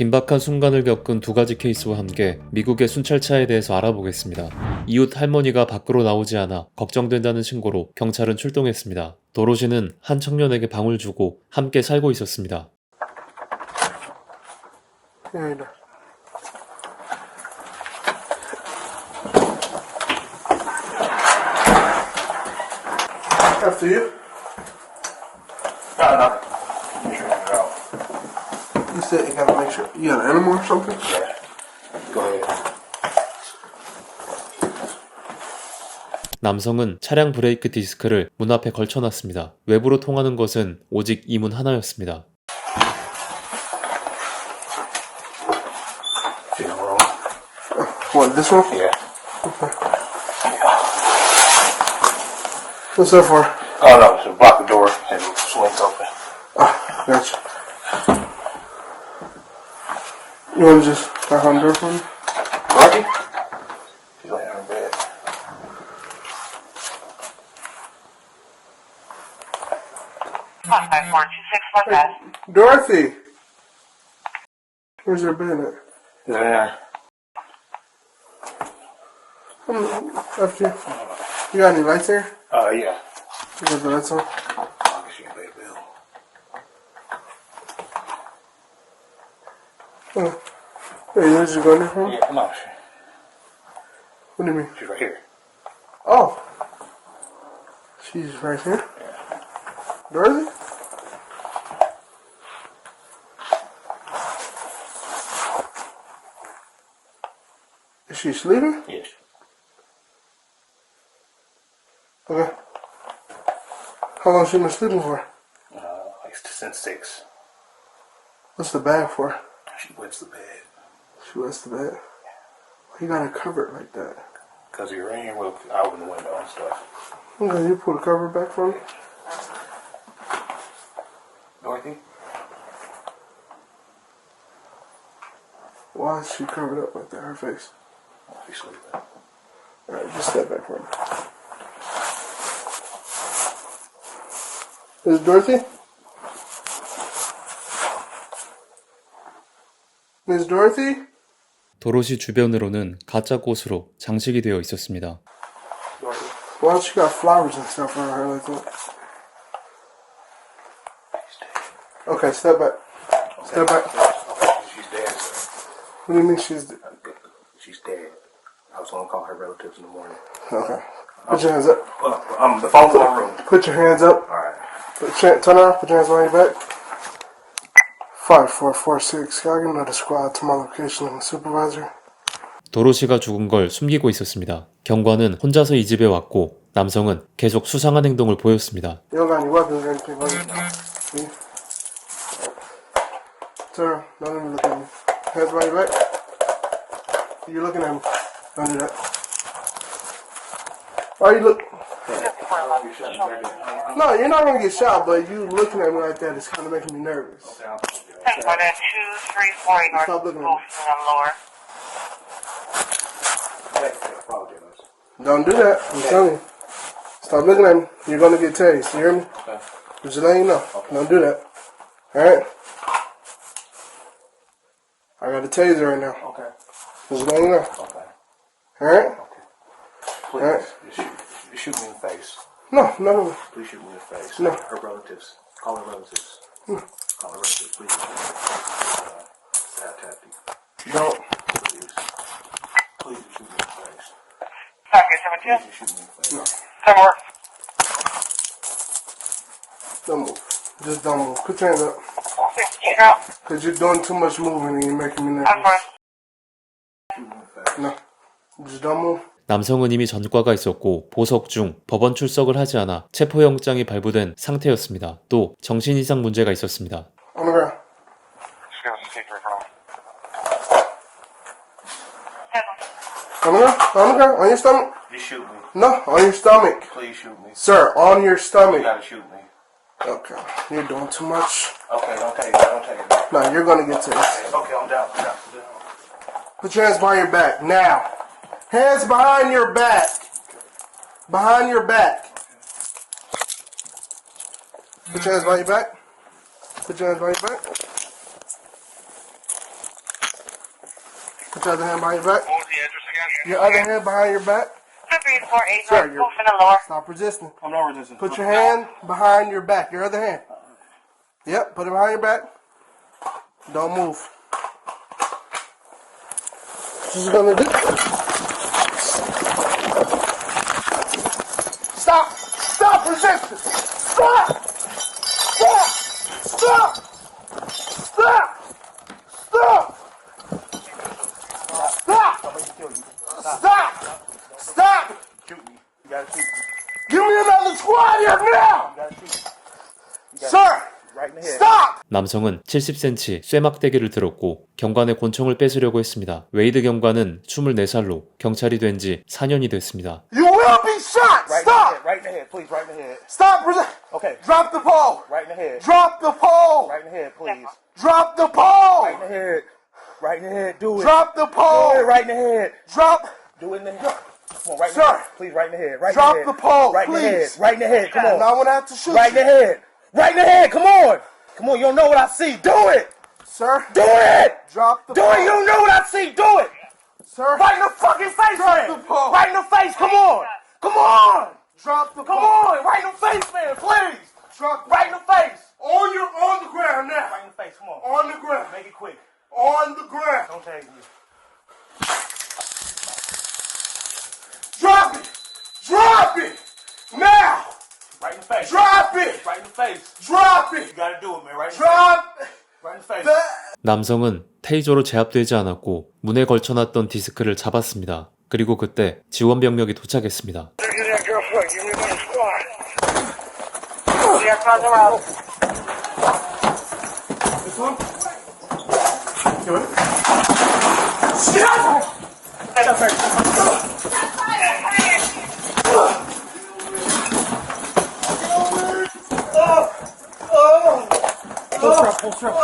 긴박한 순간을 겪은 두 가지 케이스와 함께 미국의 순찰차에 대해서 알아보겠습니다. 이웃 할머니가 밖으로 나오지 않아 걱정된다는 신고로 경찰은 출동했습니다. 도로시는 한 청년에게 방을 주고 함께 살고 있었습니다. Here, here. After you. No, no. Sure, it. You gotta make sure you got an animal or something? Yeah. Go ahead. 남성은 차량 브레이크 디스크를 문 앞에 걸쳐놨습니다. 외부로 통하는 것은 오직 이 문 하나였습니다. What, this one? Yeah. What's that for? Oh no, so block the door and it swings open. Ah, gotcha. You wanna just knock on the door for? Rocky? She's laying on her bed. One five four two six one five. Dorothy! Where's your bed at? Is it in there? Um, after you. You got any lights here? Uh, yeah. You got the lights on? I guess you can pay the bill. Oh. Hey, you just go in there for me? Yeah, come on. She, What do you mean? she's right here. Oh. She's right here. Dorothy? Is she sleeping? Yes. Okay. How long she been sleeping for? Uh, like since six. What's the bag for? She wets the bed. She wets the bed. Why you gotta cover it like that? Cause it rain, well, out in the window and stuff. Okay, you pull the cover back for me. Dorothy? Why is she covered up like that? Her face. She's sleeping. Alright, just step back for me. Is Dorothy? Miss Dorothy? 도로시 주변으로는 가짜 꽃으로 장식이 되어 있었습니다. Dorothy? Why don't she got flowers and stuff around her like that? Dead. Okay, step back. Step back. She's dead. What do you mean she's She's dead. I was gonna call her relatives in the morning. okay? Put your hands up. Well, um, the phone's in my room. Put your hands up. Alright. Put your, turn around. Put your hands behind your back. Five, four, four, six. Can I get another squad to my location and supervisor? 도로시가 죽은 걸 숨기고 있었습니다. 경관은 혼자서 이 집에 왔고 남성은 계속 수상한 행동을 보였습니다. You don't got any weapons or anything, right? See? Turn. Don't even look at me. Hands behind your back. You're looking at me. Don't do that. Why you look? No, you're not gonna get shot, but you looking at me like that is kind of making me nervous. Ten one at two three four Stop looking at me. Wolfson Lower. Don't do that. I'm telling you. Stop looking at me. You're gonna get tased. You hear me? Just letting you know. Don't do that. Alright? I got a taser right now. Okay. Just letting you know. Okay. Alright? Please, Alright. shoot, shoot me in the face. No, no. Please shoot me in the face. No. Her relatives. Call her relatives. Hmm. Call her relatives, please. Uh, Sad tactic. Don't. Please. Please shoot me in the face. Target seven two. Please just shoot me in the face. Ten more. Don't move. Just don't move. Put your hands up. Sixteen out. Cause you're doing too much moving and you're making me Ten nervous. four. Shoot me in the face. No. Just don't move. 남성은 이미 전과가 있었고 보석 중 법원 출석을 하지 않아 체포영장이 발부된 상태였습니다. 또 정신 이상 문제가 있었습니다. On the ground. On the ground. On the ground. On your stomach. Just shoot me. No, on your stomach. Please shoot me. Sir, on your You stomach. gotta shoot me. Okay. You're doing too much. Okay, don't take it. Don't take it. No, you're gonna get tased. Okay, I'm down. I'm down. I'm down. Put your hands behind your back. Now. Hands behind your back. Behind your back. Put your hands behind your back. Put your hands behind your back. Put your other hand behind your back. What was the address again? Your other hand behind your back. 348 Sir, North you're- Wolfen Lower. Stop resisting. I'm not resisting. Put your hand behind your back. Your other hand. Yep, put it behind your back. Don't move. What you gonna do? Stop! Stop resisting! Stop! Stop! Stop! Stop! Stop! Stop! Stop! Stop! Shoot me. You gotta shoot me. Give me another squad here now! You gotta shoot me. Sir! 남성은 70cm 쇠막대기를 들었고 경관의 권총을 뺏으려고 했습니다. 웨이드 경관은 24살로 경찰이 된 지 4년이 됐습니다. You will be shot! Right in the head. Right in the head. Please, right in the head. Stop! resi- Okay. Drop the pole! Right in the head. Drop the pole! Right in the head, please. Drop the pole! Right in the head. Right in the head. Do it. Drop the Do it. pole! Right in the head. Drop! Do it in the head. Come on, right in Sir. the head. Please, right in the head. Right Drop in the head. the pole, Right in the head. please. Right in the head. Come on. And I'm gonna have to shoot Right in the head. Right in the head. Come on. Come on. You don't know what I see. Do it. Sir, Do it. drop the Do pole. it. You don't know what I see. Do it. Sir, Right in the fucking face, Drop man. the pole. Right in the face. Come on. Come on. Drop the Come pole. on. Right in the face, man. Please. Drop the Right in the face. On your, on the ground now. Right in the face. Come on. On the ground. Make it quick. On the ground. Don't tag me. Drop it! Drop it! Now! Right in the face. Drop it! Right in the face. Drop You it! gotta do it, man. Right in the face. Drop Right in the face. the... 남성은 테이저로 제압되지 않았고 문에 걸쳐놨던 디스크를 잡았습니다. 그리고 그때 지원 병력이 도착했습니다. Sure, you remember the squad. We got five around. This one? Do it. Shit! Head up there. Pull strap, pull strap.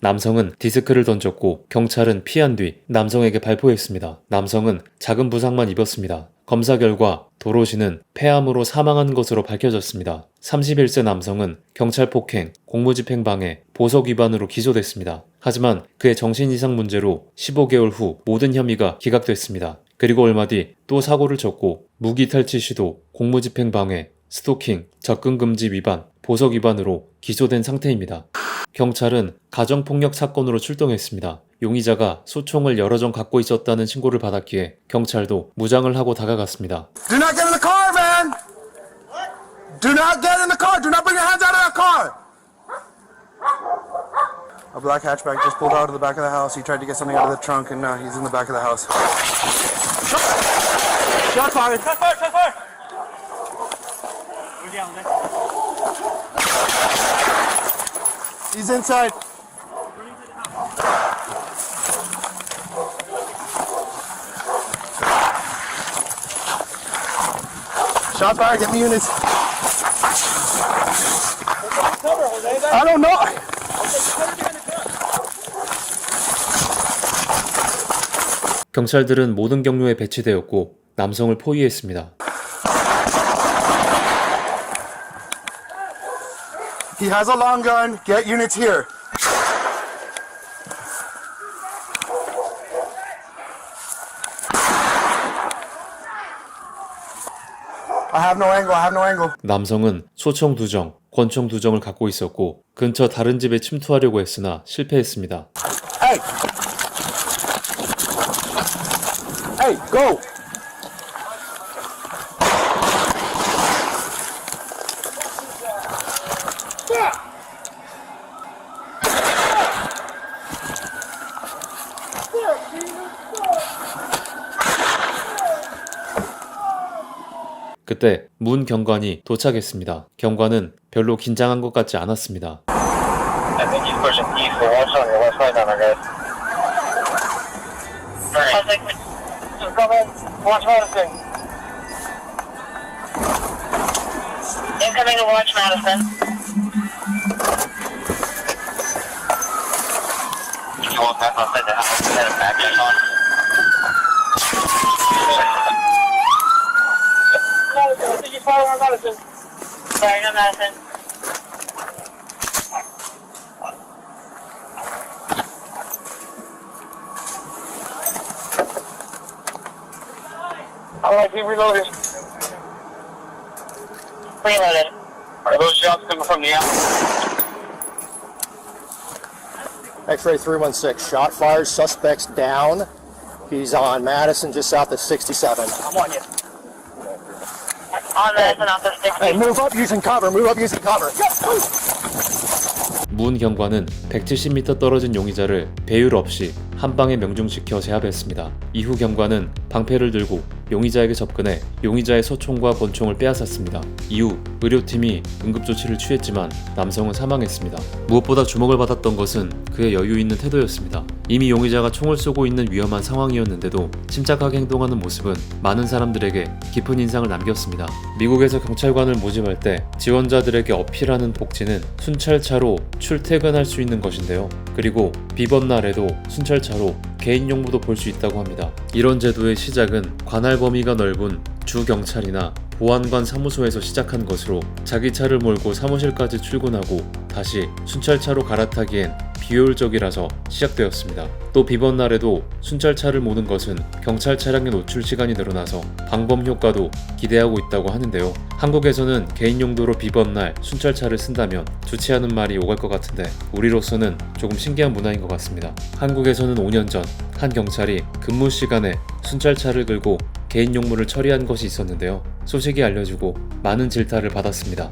남성은 디스크를 던졌고 경찰은 피한 뒤 남성에게 발포했습니다. 남성은 작은 부상만 입었습니다. 검사 결과 도로 시는 폐암으로 사망한 것으로 밝혀졌습니다. 31세 남성은 경찰 폭행, 공무집행 방해, 보석 위반으로 기소됐습니다. 하지만 그의 정신 이상 문제로 15개월 후 모든 혐의가 기각됐습니다. 그리고 얼마 뒤 또 사고를 쳤고 무기 탈취 시도, 공무집행 방해, 스토킹, 접근 금지 위반, 보석 위반으로 기소된 상태입니다. 경찰은 가정폭력 사건으로 출동했습니다. 용의자가 소총을 여러 정 갖고 있었다는 신고를 받았기에 경찰도 무장을 하고 다가갔습니다. Do not get in the car, man! Do not get in the car! Do not bring your hands out of that car! A black hatchback just pulled out of the back of the house. He tried to get something out of the trunk, and now he's in the back of the house. Shot fired! Shot fired! Shot fired! He's inside. Shot fired, get me units. I don't know. 경찰들은 모든 경로에 배치되었고 남성을 포위했습니다. He has a long gun. Get units here. I have no angle. I have no angle. 남성은 소총 두 정 권총 두 정을 갖고 있었고 근처 다른 집에 침투하려고 했으나 실패했습니다. Hey. Hey, go. 그때 문 경관이 도착했습니다. 경관은 별로 긴장한 것 같지 않았습니다. Incoming to watch Madison. You want that? I'll send it. I'll send it back. Sorry, no Madison. Alright, he reloaded. Reloaded. Are those shots coming from the alley? X-ray 316, shot fired, suspect's down. He's on Madison, just south of 67. I'm on you. On Madison, off the 60. Hey, move up using cover, move up using cover. 문 경관은 170m 떨어진 용의자를 배율 없이 한 방에 명중시켜 제압했습니다. 이후 경관은 방패를 들고 용의자에게 접근해 용의자의 소총과 권총을 빼앗았습니다. 이후 의료팀이 응급조치를 취했지만 남성은 사망했습니다. 무엇보다 주목을 받았던 것은 그의 여유 있는 태도였습니다. 이미 용의자가 총을 쏘고 있는 위험한 상황이었는데도 침착하게 행동하는 모습은 많은 사람들에게 깊은 인상을 남겼습니다. 미국에서 경찰관을 모집할 때 지원자들에게 어필하는 복지는 순찰차로 출퇴근할 수 있는 것인데요. 그리고 비번 날에도 순찰차로 개인 용무도 볼 수 있다고 합니다. 이런 제도의 시작은 관할 범위가 넓은 주 경찰이나 보안관 사무소에서 시작한 것으로 자기 차를 몰고 사무실까지 출근하고 다시 순찰차로 갈아타기엔 비효율적이라서 시작되었습니다. 또 비번 날에도 순찰차를 모는 것은 경찰 차량의 노출 시간이 늘어나서 방범 효과도 기대하고 있다고 하는데요. 한국에서는 개인 용도로 비번 날 순찰차를 쓴다면 좋지 않은 말이 오갈 것 같은데 우리로서는 조금 신기한 문화인 것 같습니다. 한국에서는 5년 전 한 경찰이 근무 시간에 순찰차를 끌고 개인 용무를 처리한 것이 있었는데요. 소식이 알려지고 많은 질타를 받았습니다.